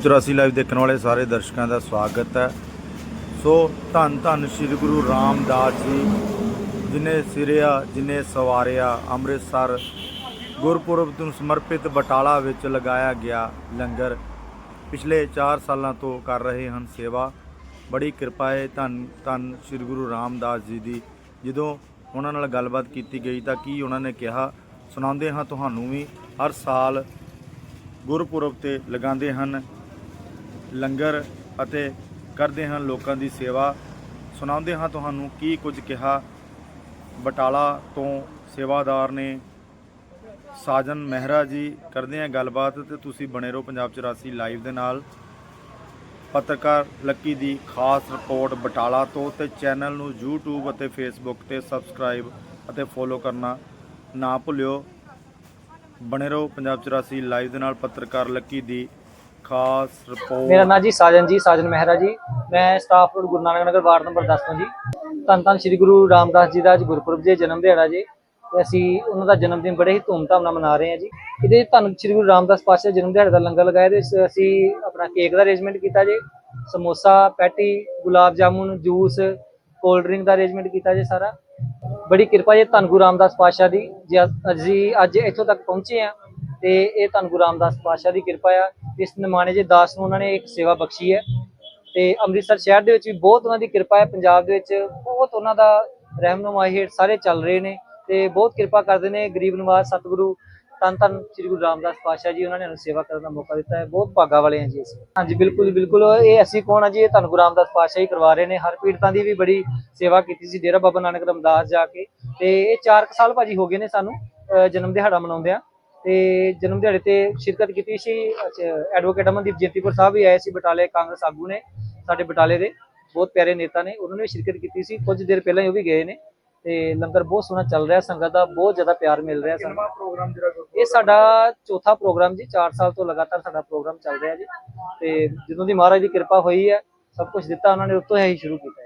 84 live ਦੇਖਣ ਵਾਲੇ ਸਾਰੇ ਦਰਸ਼ਕਾਂ ਦਾ ਸਵਾਗਤ ਹੈ। ਸੋ ਧੰਨ ਧੰਨ ਸ੍ਰੀ ਗੁਰੂ ਰਾਮਦਾਸ ਜੀ, ਜਿਨੇ ਸਿਰਿਆ, ਜਿਨੇ ਸਵਾਰਿਆ, ਅੰਮ੍ਰਿਤਸਰ ਗੁਰਪੁਰਬ ਨੂੰ ਸਮਰਪਿਤ ਬਟਾਲਾ ਵਿੱਚ ਲਗਾਇਆ ਗਿਆ ਲੰਗਰ। ਪਿਛਲੇ 4 ਸਾਲਾਂ ਤੋਂ ਕਰ ਰਹੇ ਹਨ ਸੇਵਾ। ਬੜੀ ਕਿਰਪਾ ਹੈ ਧੰਨ ਧੰਨ ਸ੍ਰੀ ਗੁਰੂ ਰਾਮਦਾਸ ਜੀ ਦੀ। ਜਦੋਂ ਉਹਨਾਂ ਨਾਲ ਗੱਲਬਾਤ ਕੀਤੀ ਗਈ ਤਾਂ ਕੀ ਉਹਨਾਂ ਨੇ ਕਿਹਾ? ਸੁਣਾਉਂਦੇ ਹਾਂ ਤੁਹਾਨੂੰ ਵੀ। ਹਰ ਸਾਲ ਗੁਰਪੁਰਬ ਤੇ ਲਗਾਉਂਦੇ ਹਨ। ਲੰਗਰ ਅਤੇ ਕਰਦੇ ਹਨ ਲੋਕਾਂ ਦੀ ਸੇਵਾ। ਸੁਣਾਉਂਦੇ ਹਾਂ ਤੁਹਾਨੂੰ ਕੀ ਕੁਝ ਕਿਹਾ ਬਟਾਲਾ ਤੋਂ ਸੇਵਾਦਾਰ ਨੇ। ਸਾਜਨ ਮਹਿਰਾ ਜੀ, ਕਰਦੇ ਆ ਗੱਲਬਾਤ ਤੇ ਤੁਸੀਂ ਬਣੇ ਰਹੋ ਪੰਜਾਬ 84 ਲਾਈਵ ਦੇ ਨਾਲ। ਪੱਤਰਕਾਰ ਲੱਕੀ ਦੀ ਖਾਸ ਰਿਪੋਰਟ ਬਟਾਲਾ ਤੋਂ ਤੇ ਚੈਨਲ ਨੂੰ YouTube ਅਤੇ Facebook ਤੇ ਸਬਸਕ੍ਰਾਈਬ ਅਤੇ ਫੋਲੋ ਕਰਨਾ ਨਾ ਭੁੱਲਿਓ। ਬਣੇ ਰਹੋ ਪੰਜਾਬ 84 ਲਾਈਵ ਦੇ ਨਾਲ ਪੱਤਰਕਾਰ ਲੱਕੀ ਦੀ ਖਾਸ ਮੇਰਾ ਰਿਪੋਰਟ ਨਾਮ ਜੀ ਸਾਜਨ ਜੀ, ਸਾਜਨ ਮਹਿਰਾ ਜੀ। ਮੈਂ staff road Guru Nanak Nagar ward number 10 ਤੋਂ ਜੀ। ਧੰਨ ਧੰਨ ਸ੍ਰੀ ਗੁਰੂ ਰਾਮਦਾਸ ਜੀ ਦਾ ਅੱਜ ਗੁਰਪੁਰਬ ਜੀ ਜਨਮ ਦਿਹਾੜਾ ਜੀ। ਅਸੀਂ ਉਹਨਾਂ ਦਾ ਜਨਮ ਦਿਨ ਬੜੇ ਹੀ ਧੂਮਧਾਮ ਨਾਲ ਮਨਾ ਰਹੇ ਹਾਂ ਜੀ। ਇਹਦੇ ਧੰਨ ਸ੍ਰੀ ਗੁਰੂ ਰਾਮਦਾਸ ਪਾਤਸ਼ਾਹ ਜਨਮ ਦਿਹਾੜੇ ਦਾ ਲੰਗਰ ਲਗਾਇਆ ਤੇ ਅਸੀਂ ਆਪਣਾ ਕੇਕ ਦਾ ਅਰੇਂਜਮੈਂਟ ਕੀਤਾ ਜੀ। Samosa, patty, gulab jamun, juice cold drink ਦਾ ਅਰੇਂਜਮੈਂਟ ਕੀਤਾ ਜੀ ਸਾਰਾ। ਬੜੀ ਕਿਰਪਾ ਜੀ ਧੰਨ ਗੁਰੂ ਰਾਮਦਾਸ ਪਾਤਸ਼ਾਹ ਦੀ। ਜੇ ਅਸੀਂ ਅੱਜ ਇੱਥੋਂ ਤੱਕ ਪਹੁੰਚੇ ਆ ਤੇ ਇਹ ਧੰਨ ਗੁਰੂ ਰਾਮਦਾਸ ਪਾਤਸ਼ਾਹ ਦੀ ਕਿਰਪਾ ਆ। ਇਸ ਨਿਮਾਣੇ ਜੇ ਦਾਸ ਨੂੰ ਉਹਨਾਂ ਨੇ ਇੱਕ ਸੇਵਾ ਬਖਸ਼ੀ ਹੈ ਤੇ ਅੰਮ੍ਰਿਤਸਰ ਸ਼ਹਿਰ ਦੇ ਵਿੱਚ ਵੀ ਬਹੁਤ ਉਹਨਾਂ ਦੀ ਕਿਰਪਾ ਹੈ, ਪੰਜਾਬ ਦੇ ਵਿੱਚ ਬਹੁਤ ਉਹਨਾਂ ਦਾ ਰਹਿਮਨੁਮਾਈ ਹੇਠ ਸਾਰੇ ਚੱਲ ਰਹੇ ਨੇ ਤੇ ਬਹੁਤ ਕਿਰਪਾ ਕਰਦੇ ਨੇ ਗਰੀਬ ਨਿਵਾਸ ਸਤਿਗੁਰੂ ਧੰਨ ਧੰਨ ਸ੍ਰੀ ਗੁਰੂ ਰਾਮਦਾਸ ਪਾਤਸ਼ਾਹ ਜੀ, ਉਹਨਾਂ ਨੇ ਸਾਨੂੰ ਸੇਵਾ ਕਰਨ ਦਾ ਮੌਕਾ ਦਿੱਤਾ ਹੈ। ਬਹੁਤ ਭਾਗਾ ਵਾਲੇ ਹਾਂ ਜੀ ਅਸੀਂ। ਹਾਂਜੀ, ਬਿਲਕੁਲ ਬਿਲਕੁਲ। ਇਹ ਅਸੀਂ ਕੌਣ ਆ ਜੀ? ਇਹ ਧੰਨ ਗੁਰੂ ਰਾਮਦਾਸ ਪਾਤਸ਼ਾਹ ਹੀ ਕਰਵਾ ਰਹੇ ਨੇ। ਹਰ ਪੀੜਤਾਂ ਦੀ ਵੀ ਬੜੀ ਸੇਵਾ ਕੀਤੀ ਸੀ। ਡੇਰਾ ਬਾਬਾ ਨਾਨਕ ਰਮਦਾਸ ਜਾ ਕੇ। ਤੇ ਇਹ 4 ਸਾਲ ਭਾਜੀ ਹੋ ਗਏ ਨੇ ਸਾਨੂੰ ਜਨਮ ਦਿਹਾੜਾ ਮਨਾਉਂਦਿਆਂ। ਤੇ ਜਨਮ ਦਿਹਾੜੇ ਤੇ ਸ਼ਿਰਕਤ ਕੀਤੀ ਸੀ। ਐਡਵੋਕੇਟ ਅਮਨਦੀਪ ਜੇਤੀਪੁਰ ਸਾਹਿਬ ਵੀ ਆਏ ਸੀ ਬਟਾਲੇ ਕਾਂਗਰਸ ਆਗੂ ਨੇ ਸਾਡੇ ਬਟਾਲੇ ਦੇ। ਬਹੁਤ ਪਿਆਰੇ ਨੇਤਾ ਨੇ ਉਹਨਾਂ ਨੇ ਵੀ ਸ਼ਿਰਕਤ ਕੀਤੀ ਸੀ। ਕੁਝ ਦੇਰ ਪਹਿਲਾਂ ਹੀ ਉਹ ਵੀ ਗਏ ਨੇ ਤੇ ਲੰਗਰ ਬਹੁਤ ਸੋਹਣਾ ਚੱਲ ਰਿਹਾ ਸੰਗਤ ਦਾ ਬਹੁਤ ਜ਼ਿਆਦਾ ਪਿਆਰ ਮਿਲ ਰਿਹਾ ਸਾਨੂੰ। ਪ੍ਰੋਗਰਾਮ ਜਿਹੜਾ ਇਹ ਸਾਡਾ ਚੌਥਾ ਪ੍ਰੋਗਰਾਮ ਜੀ 4 ਸਾਲ ਤੋਂ ਲਗਾਤਾਰ ਸਾਡਾ ਪ੍ਰੋਗਰਾਮ ਚੱਲ ਰਿਹਾ ਜੀ। ਤੇ ਜਦੋਂ ਦੀ ਮਹਾਰਾਜ ਦੀ ਕਿਰਪਾ ਹੋਈ ਹੈ ਸਭ ਕੁਝ ਦਿੱਤਾ ਉਹਨਾਂ ਨੇ ਉਤੋਂ ਹੀ ਸ਼ੁਰੂ ਕੀਤਾ।